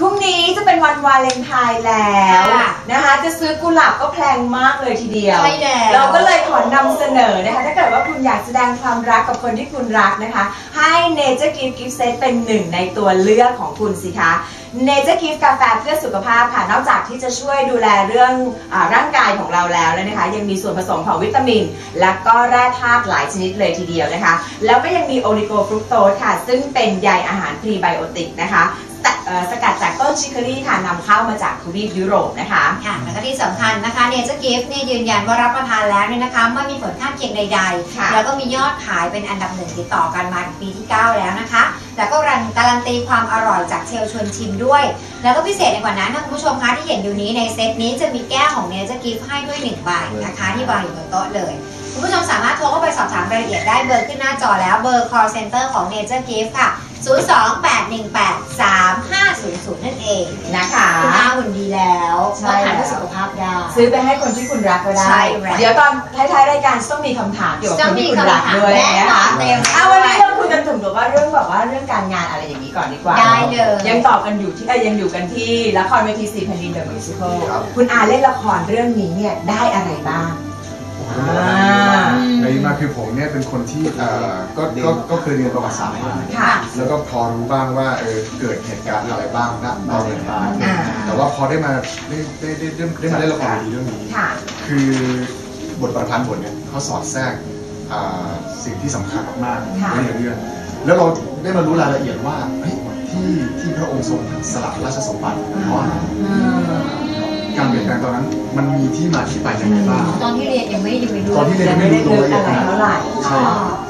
พรุ่งนี้จะเป็นวันวาเลนไทน์แล้วค่ะนะคะ จะซื้อกุหลาบก็แพงมากเลยทีเดียว ใช่แล้วเราก็เลยขอนำเสนอนะคะ ถ้าเกิดว่าคุณอยากแสดงความรักกับคนที่คุณรักนะคะ ให้ Nature Gift Gift Set เป็นหนึ่งในตัวเลือกของคุณสิคะ Nature Gift กาแฟเพื่อสุขภาพค่ะ นอกจากที่จะช่วยดูแลเรื่องอาร่างกายของเราแล้วนะคะ ยังมีส่วนผสมของวิตามิน และก็แร่ธาตุหลายชนิดเลยทีเดียวนะคะ แล้วก็ยังมีโอลิโกฟรุกโตสค่ะ ซึ่งเป็นใยอาหารพรีไบโอติกนะคะ สเอ่อสกัดจากต้นชิคเคอรี่ค่ะนำเข้ามาจากทวีปยุโรปนะคะค่ะแล้วก็ที่สำคัญนะคะเนเจอร์กิฟต์เนี่ยยืนยันว่ารับประทานแล้วเนี่ยนะคะไม่มีผลข้างเคียงใดค่ะๆแล้วก็มียอดขายเป็นอันดับหนึ่งติดต่อกันมาถึงปีที่ 9 แล้วนะคะ แล้วก็รันการันตีความอร่อยจากเชลชวนชิมด้วย แล้วก็พิเศษในกว่านั้นนะคุณผู้ชมคะที่เห็นอยู่นี้ในเซตนี้จะมีแก้วของเนเจอร์กิฟต์ให้ด้วยหนึ่งใบนะคะที่วางอยู่บนโต๊ะเลยคุณผู้ชมสามารถโทรเข้าไปสอบถามรายละเอียดได้เบอร์ขึ้นหน้าจอแล้วเบอร์ call center ของ Nature Gift ค่ะ 028183500 นั่นเองนะคะคุณอาหุ่นดีแล้วใช่ก็ทานแล้วเพื่อสุขภาพได้ ซื้อไปให้คนที่คุณรักก็ได้ ใช่แล้ว เดี๋ยวตอนท้ายๆรายการต้องมีคำถามเกี่ยวกับคนที่คุณรักด้วยแน่นะนอคะนเต็มเอาวันนี้เราคุยกันถึงแบบว่าเรื่องแบบว่าเรื่องการงานอะไรอย่างนี้ก่อนดีกว่าได้เลย ยังตอบกันอยู่ที่เอ้ยยังอยู่กันที่ละครเวทีสีแผ่นดินเดอะมิวสิคลครับ คุณอาเล่นละครเรื่องนี้เนี่ยได้อะไรบ้าง อ่า ในมาคือผมเนี่ยเป็นคนที่เอ่อก็ก็ก็เคยเรียนประวัติศาสตร์มาค่ะ แล้วก็พอรู้บ้างว่าเออเกิดเหตุการณ์อะไรบ้างณตอนไหนบ้างอ่า แต่ว่าพอได้มาได้ได้ได้ได้ได้มาเล่นละครเวทีเรื่องนี้ ค่ะ คือบทประพันธ์บทเนี่ยเขาสอดแทรกอ่าสิ่งที่สำคัญมากๆค่ะไว้ในเรื่องแล้วเราได้มารู้รายละเอียดว่าเฮ้ยที่ที่พระองค์ทรงสละราชสมบัติเพราะอะไร อืม การเปลี่ยนแปลงตอนนั้น มันมีที่มาที่ไปยังไงบ้าง ตอนที่เรียนยังไม่ได้ไปดูตอนที่เรียนยังไม่ได้รู้อะไรเท่าไหร่ใช่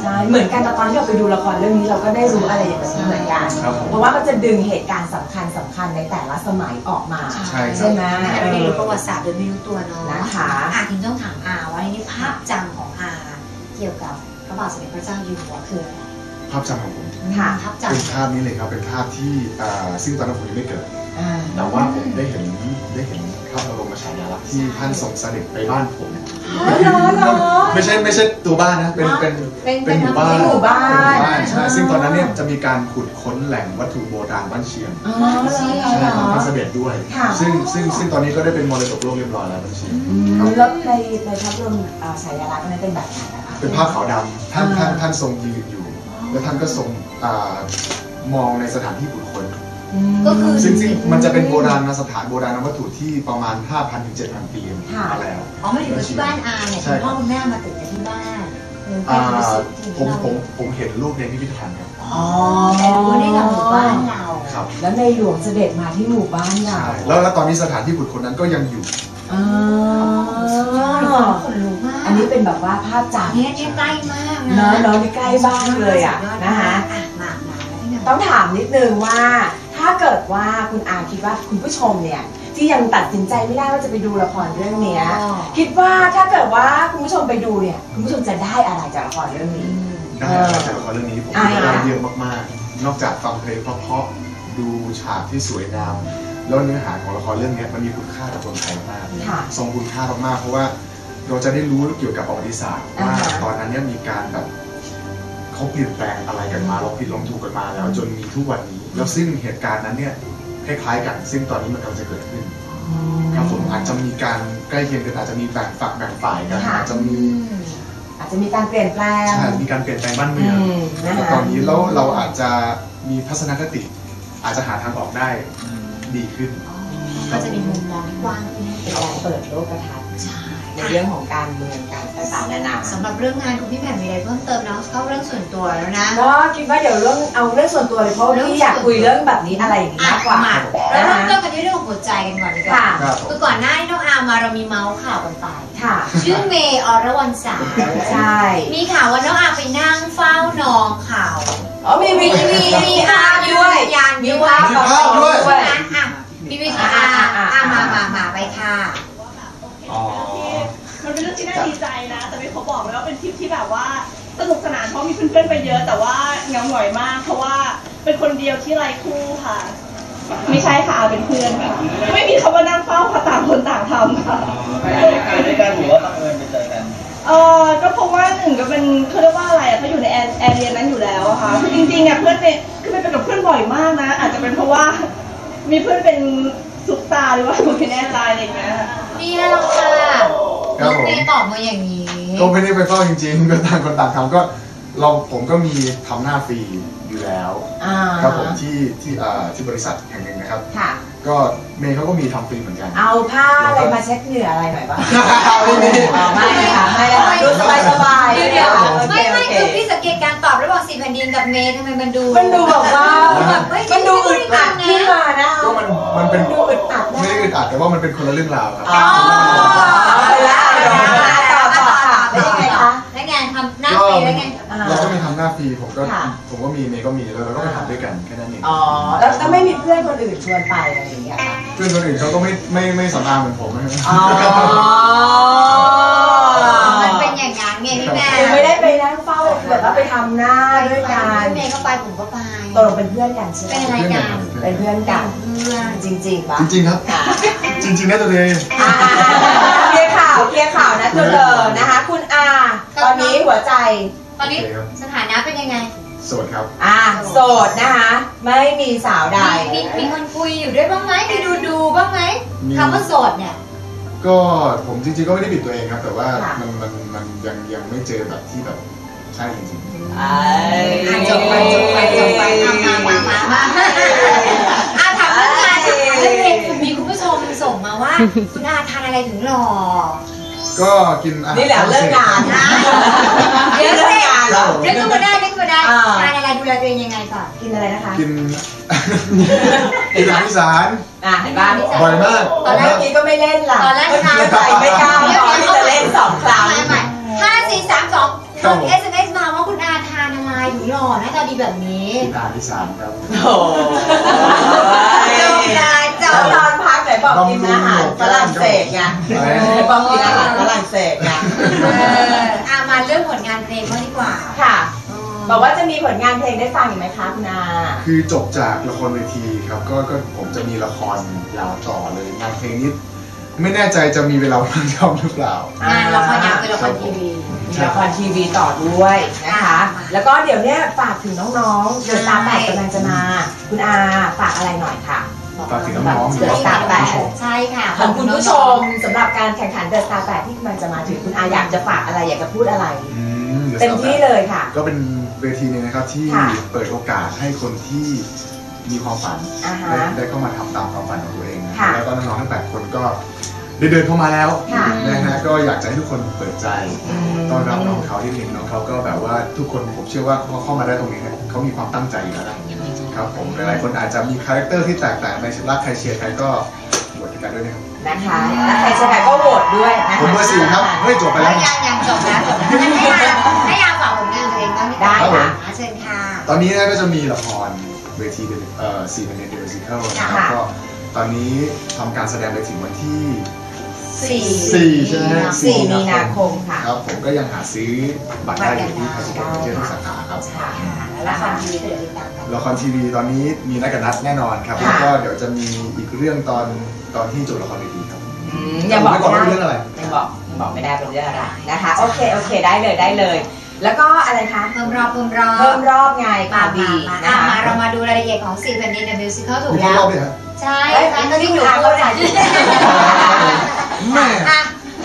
ใช่เหมือนกันแต่ตอนที่เราไปดูละครเรื่องนี้เราก็ได้รู้อะไรอย่างนี้เหมือนกันครับผมเพราะว่ามันจะดึงเหตุการณ์สำคัญสำคัญในแต่ละสมัยออกมาใช่ใช่ไหมไม่ได้รู้ประวัติศาสตร์โดยไม่รู้ตัวเนาะนะคะอะถึงต้องถามอาว่าในนี้ภาพจำของอาเกี่ยวกับพระบาทสมเด็จพระเจ้าอยู่หัวคืออะไรภาพจำของผมค่ะภาพเป็นจำภาพนี้เลยครับ เป็นภาพที่อ่าซึ่งตอนนั้นผมยังไม่เกิดอ่าแต่ว่าผมได้เห็นได้เห็น ที่ท่านทรงเสด็จไปบ้านผมอ๋อเหรอเหรอ ไม่ใช่ไม่ใช่ตัวบ้านนะ เป็นเป็นเป็นเป็นหมู่บ้านเป็นหมู่บ้านเป็นหมู่บ้านใช่อ่าซึ่งตอนนั้นเนี่ยจะมีการขุดค้นแหล่งวัตถุโบราณบ้านเชียงอ๋อเหรอใช่เหรของพอระเสด็จด้วย ค่ะ ซึ่งซึ่งซึ่งตอนนี้ก็ได้เป็นมรดกโลกเรียบร้อยแล้วบ้านเชียงอืมแล้วในในพระบรมอ่าฉายาลักษณ์นั้นเป็นแบบไหนนะคะ เป็นภาพขาวดำท่านท่านท่านทรงยืนอยู่ แล้วท่านก็ทรงอ่ามองในสถานที่ขุดค้นม ก็คือ ซึ่งซึ่งมันจะเป็นโบราณสถานโบราณวัตถุที่ประมาณ 5,000ถึง7,000 ปีค่ะมาแล้ว อ๋อไม่ถึงว่าที่บ้านอาเนี่ยใช่คุณพ่อคุณแม่มาติดกันที่บ้านหรือเป็อ่านรู้สึกที่ผมเราผมผมเห็นรูปในพิพิธภัณฑ์ครับอ๋อแต่รู้ได้กับหมู่บ้านเราครับแล้วในหลวงเสด็จมาที่หมู่บ้านเราใช่แล้วแล้วตอนนี้สถานที่ขุดค้นนั้นก็ยังอยู่อ๋อสุดยอดเลยขนลุกมากอันนี้เป็นแบบว่าภาพจำเนี่ยเนี่ยใกล้มากนะเนาะเนาะนี่ใกล้บ้านเลยอะสุดยดนะคะอะมามาแล้วพี่หนึ่งต้องถามนิดนึงว่า ถ้าเกิดว่าคุณอาคิดว่าคุณผู้ชมเนี่ย ที่ยังตัดสินใจไม่ได้ว่าจะไปดูละครเรื่องเนี้ยอ๋อ คิดว่าถ้าเกิดว่าคุณผู้ชมไปดูเนี่ย คุณผู้ชมจะได้อะไรจากละครเรื่องอืนี้มได้อะไรจากละครเรื่องนี้ผมอ่าคิดว่าได้เยอะมากๆ นอกจากฟังเพลงเพราะๆดูฉากที่สวยงาม แล้วเนื้อหาของละครเรื่องนี้มันมีคุณค่ากับคนไทยมากค่ะทรงคุณค่ามากๆเพราะว่าเราจะได้รู้เกี่ยวกับประวัติศาสตร์ว่าอ่าฮะ ตอนนั้นเนี่ยมีการแบบ เขาเปลี่ยนแปลงอะไรกันมาเราผิดลงถูกกันมาแล้ว จนมีทุกวันนี้ แล้วซึ่งเหตุการณ์นั้นเนี่ยคล้ายๆกัน ซึ่งตอนนี้มันกำลังจะเกิดขึ้นครับผมอาจจะมีการใกล้เคียงกันอาจจะมีแบ่งฝักแบ่งฝ่ายกันค่ะอาจจะมีอาจจะมีการเปลี่ยนแปลง ใช่มีการเปลี่ยนแปลงบ้านเมือืองมนะแต่คะตอนนี้แล้วเราอาจจะมีทัศนคติ อาจจะหาทางออกได้ดีขึ้น ก็จะมีมุมมองที่กว้างขึ้นเป็นการเปิดโลกทัศน์ใช่ ในเรื่องของการเมืองการต่างๆนานาสำหรับเรื่องงานคุณพี่แหม่มมีอะไรเพิ่มเติมเนาะเข้าเรื่องส่วนตัวแล้วนะก็คิดว่าเดี๋ยวเรื่องเอาเรื่องส่วนตัวเลยเพราะว่าพี่อยากคุยเรื่องแบบนี้อะไรอย่างนี้อะมากกว่ามาเรานะเริ่มคะต้นกันที่เรื่องของหัวใจกันก่อนดีกว่าค่ะ ครับผม คือก่อนหน้าที่น้องอาร์มมาเรามีเมาส์ข่าวกันไปค่ะ ชื่อเมย์อรวรรณสาวใช่มีข่าวว่าน้องอาร์มไปนั่งเฝ้าน้องเขาอ๋อมีมีมีมีภาพด้วย ยานมีด้วยภาพ มีภาพด้วยด้วย นะอะมีวิธีอาร์อะมามามาไปค่ะ อ๋อ มันเป็นเรื่องที่น่าดีใจนะ แต่ไม่เขาบอกเลยว่าเป็นทริปที่แบบว่าสนุกสนานเพราะมีเพื่อนๆไปเยอะ แต่ว่าเหงาหงอยมาก เพราะว่าเป็นคนเดียวที่ไร้คู่ค่ะ ไม่ใช่ค่ะเป็นเพื่อนค่ะ ไม่มีคำว่านั่งเฝ้าค่ะต่างคนต่างทำค่ะไปด้วยกันหรือว่าบังเอิญไปเจอกันเออก็เพราะว่าหนึ่งก็เป็นเขาเรียกว่าอะไรอะเขาอยู่ในแอร์แอร์เรียนนั้นอยู่แล้วอะค่ะคือจริงๆอะเพื่อนเนี่ยคือไปเป็นกับเพื่อนบ่อยมากนะ อาจจะเป็นเพราะว่ามีเพื่อนเป็นซุปตาร์หรือว่าไม่แน่ใจอะไรอย่างเงี้ยนี่แหละค่ะ ครับผมน้องเมย์ตอบมาอย่างนี้ก็ไม่ได้ไปเฝ้าจริงๆก็ต่างคนต่างทำก็เราผมก็มีทำหน้าฟรีอยู่แล้ว อ่าครับผมที่ที่เอ่อที่บริษัทแห่งหนึ่งนะครับ ค่ะ ก็เมย์เขาก็มีทำฟรีเหมือนกัน เอาผ้าอะไรมาเช็ดเหงื่ออะไรหน่อยบ้างไม่มี อ๋อไม่ค่ะไม่ค่ะดูสบายสบายๆเดี๋ยวเดี๋ยวโอเคไม่โอไม่เคคือพี่สังเกตการตอบระหว่างสี่แผ่นดินกับเมย์ทำไมมันดูมันดูแบบว่าแบบเฮ้ยมันดูอึดอัดขึ้นมานะก็มันมันเป็นดูอึดอัดนะ ไม่ได้อึดอัดแต่ว่ามันเป็นคนละเรื่องราวครับ อ๋อไปแล้ว ต่อต่อค่ะแล้วยังไงคะแล้วไงทำหน้าเมย์แล้วไงเราก็มีทำหน้าฟรีผมก็ผมก็มีเมย์ก็มีแล้วเราก็ไปทำด้วยกันแค่นั้นเองอ๋อแล้วแล้วไม่มีเพื่อนคนอื่นชวนไปอะไรอย่างเงี้ยค่ะเพื่อนคนอื่นเขาก็ไม่ไม่ไม่สำอางเหมือนผมนะครับอ๋อมันเป็นอย่างนั้นไงพี่แม่คือไม่ได้ไปนั่งเฝ้าแบบว่าไปทำหน้าด้วยกันพี่เมย์ก็ไปผมก็ไปตกลงเป็นเพื่อนกันใช่ไหมเป็นอะไรกันเป็นเพื่อนกันเพื่อนจริงๆปะจริงๆครับ จริงๆนะตัวเอง ยร์ข่าวนะตัวเธอนะคะ คุณอาตอนนี้หัวใจตอนนี้โอเคครับสถานะเป็นยังไง โสดครับ อ่าโสดนะคะ ไม่มีสาวใด มีมีมีคนคุยอยู่ด้วยบ้างไหมมีดูดูบ้างไหมมีคำว่าโสดเนี่ย ก็ผมจริงๆก็ไม่ได้ปิดตัวเองครับ แต่ว่าค่ะมันมันมันยังยังไม่เจอแบบที่แบบใช่จริงไอ้อะจบไปจบไปจบไปเอามามามามาอะถามเรื่องงานถามเรื่องเพลงมีคุณผู้ชมส่งมาว่า คุณอาทานอะไรถึงหล่อๆ ก็กินอาหารนี่แหละเลิกงานนะเดี๋ยวเดี๋ยวเลิสิกงานแล้วนึกขึ้นมาได้นึกขึ้นมาได้อ่าทานอะไรดูแลตัวเองยังไงก่อนกินอะไรนะคะ กินกินอาหารอีสานอะเห็นบ้างบ่อยมากตอนแรกนี้ก็ไม่เล่นล่ะตอนแรกเมื่อกี้ใจไม่กล้าพอที่จะเล่นสองครั้งใหม่ห้าสี่สามสองครับส่งผม SMS มาว่าคุณอาทานอะไรถึงหล่อหน้าตาดีแบบนี้กินอาหารอีสานครับโอ้ยจบได้จบ บอกกินอาหารฝรั่งเศสไงอะไรบอกกินอาหารฝรั่งเศสไงเอออะมาเรื่องผลงานเพลงบ้างดีกว่า ค่ะ บอกว่าจะมีผลงานเพลงได้ฟังอีกไหมคะคุณอาคือจบจากละครเวทีครับ ก็ก็ผมจะมีละครยาวต่อเลยงานเพลงนี้ไม่แน่ใจจะมีเวลาว่างทำหรือเปล่างานละครยาวเป็นละครทีวีมีละครทีวีต่อด้วยนะคะ แล้วก็เดี๋ยวเนี้ยฝากถึงน้องๆเดือดตาแปดกำลังจะมา คุณอาฝากอะไรหน่อยค่ะ ฝากถึงน้องๆหรือว่าฝากถึงผู้ชม ใช่ค่ะ ของคุณผู้ชมสำหรับการแข่งขันเดอะสตาร์แปดที่กำลังจะมาถึงคุณอาอยากจะฝากอะไรอยากจะพูดอะไร อืมเต็มที่เลยค่ะ ก็เป็นเวทีหนึงนะครับที่ค่ะ เปิดโอกาสให้คนที่มีความฝัน อ่าฮะ ได้ได้เข้ามาทำตามความฝันของตัวเองนะค่ะแล้วก็น้องๆทั้งแปดคนก็ได้เดินเข้ามาแล้วค่ะ นะฮะก็อยากจะให้ทุกคนเปิดใจอืมต้อนรับน้องเขาที่เห็นน้องเขาก็แบบว่าทุกคนผมเชื่อว่าเขาเข้ามาได้ตรงนี้เนี่ยเขามีความตั้งใจอยู่แล้วนะ ครับผมหลายๆคนอาจจะมีคาแรคเตอร์ที่แตกต่างในรักใครเชียร์ใครก็โหวตกันด้วยนะครับนะคะและใครจะใครก็โหวตด้วยนะคะผมเบอร์สี่ครับเฮ้ยจบไปแล้แล้ววยังยังจบแล้วจบแล้วงั้นให้ยาให้ยาฝากผลงานตัวเองบ้างดีกว่าได้ค่ะเชิญค่ะ ตอนนี้นะก็จะมีละครเวทีเอ่อซีเป็นเดลิซิเคิลนะครับค่ะ ก็ตอนนี้ทำการแสดงไปถึงวันที่ สี่สี่ใช่ไหมสี่มีนาคมค่ะ ครับผมก็ยังหาซื้อบัตรได้อยู่ที่ไทยทิเก็ตเจอร์ทุกสาขาครับ ค่ะแล้วละครทีวีก็เดี๋ยวติดตามกัน ละครทีวีตอนนี้มีนักกันนัดแน่นอนครับค่ะแล้วก็เดี๋ยวจะมีอีกเรื่องตอนตอนที่จบละครเวทีครับอืมอย่าบอกไม่ก่อนไม่ว่าได้เป็นเรื่องอะไรยังบอกยังบอกไม่ได้เป็นเรื่องอะไรนะคะ โอเคโอเคได้เลยได้เลย แล้วก็อะไรคะเพิ่มรอบเพิ่มรอบเพิ่มรอบไงมาปาบีมานะมาคะเรามาดูรายละเอียดของสี่แผ่นดินเดอะมิวสิคลถูกมีแล้รอวบด้วยครับใช่เอ้ยใช่อันนี้ที่หนูคุณอาพูดเข้าใจแม่อะ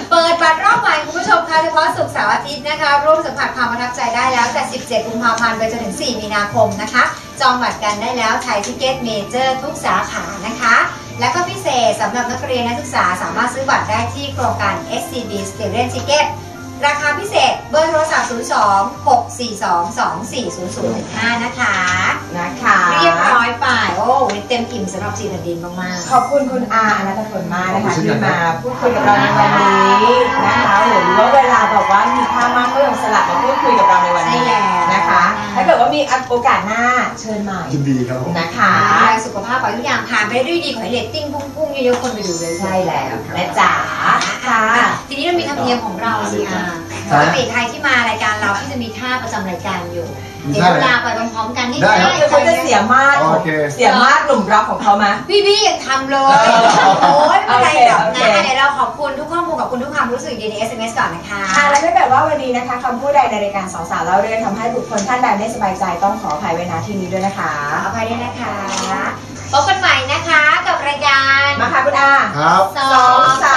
เปิดบัตรรอบใหม่คุณผู้ชมคะเฉพาะศุกร์เสาร์อาทิตย์นะคะ ร่วมสัมผัสความประทับใจได้แล้วแต่ 17 กุมภาพันธ์ไปจนถึง 4 มีนาคมนะคะ จองบัตรกันได้แล้วไทยทิเก็ตเมเจอร์ทุกสาขานะคะ และก็พิเศษสำหรับนักเรียนนักศึกษาสามารถซื้อบัตรได้ที่โครงการ SCB Student Ticket ราคาพิเศษเบอร์โทรศัพท์ 02 642 240015 นะคะ นะคะ เรียบร้อยไป โอ้วันนี้เต็มอิ่มสำหรับจีนแผ่นดินมากๆขอบคุณคุณอาอนัตพลมากนะคะขอบคุณเช่ที่นกันมาพูดคุยกับเราในวันนี้นะคะโหรู้ว่าเวลาแบบว่ามีค่ามากก็ยังสลับมาพูดคุยกับเราในวันนี้ใช่แล้วนะคะ ถ้าเกิดว่ามีโอกาสหน้าเชิญใหม่ยินดีครับผม นะคะดูแลสุขภาพขอให้ทุกอย่างผ่านไปได้ด้วยดีขอให้เรตติ้งพุ่งๆเยอะๆคนไปดูเลย ใช่แล้วแม่จ๋า ค่ะ ทีนี้เรามีธรรมเนียมของเราสิอะปกติใครที่มารายการเราที่จะมีท่าประจำรายการอยู่มีเดี๋ยวท่าอะไรลาไปพร้อมๆกันง่ได้ครับายคือเขาจะเสียมาดโอเคเสียมาดหนุ่มร็อกของเขาไหมพี่พี่ๆยังทำเลย โอ้ยไม่เป็นไรหรอกโอเคนะโอเคเดี๋ยวเราขอบคุณทุกข้อมูลขอบคุณทุกความรู้สึกดีใน SMS ก่อนนะคะค่ะและถ้าเกิดว่าวันนี้นะคะคำพูดใดในรายการสองสาวเล่าเรื่องทำให้บุคคลท่านใดไม่สบายใจต้องขออภัยไว้ณที่นี้ด้วยนะคะขออภัยด้วยนะคะพบกันใหม่นะคะรายการมาค่ะคุณอาครับสองสาว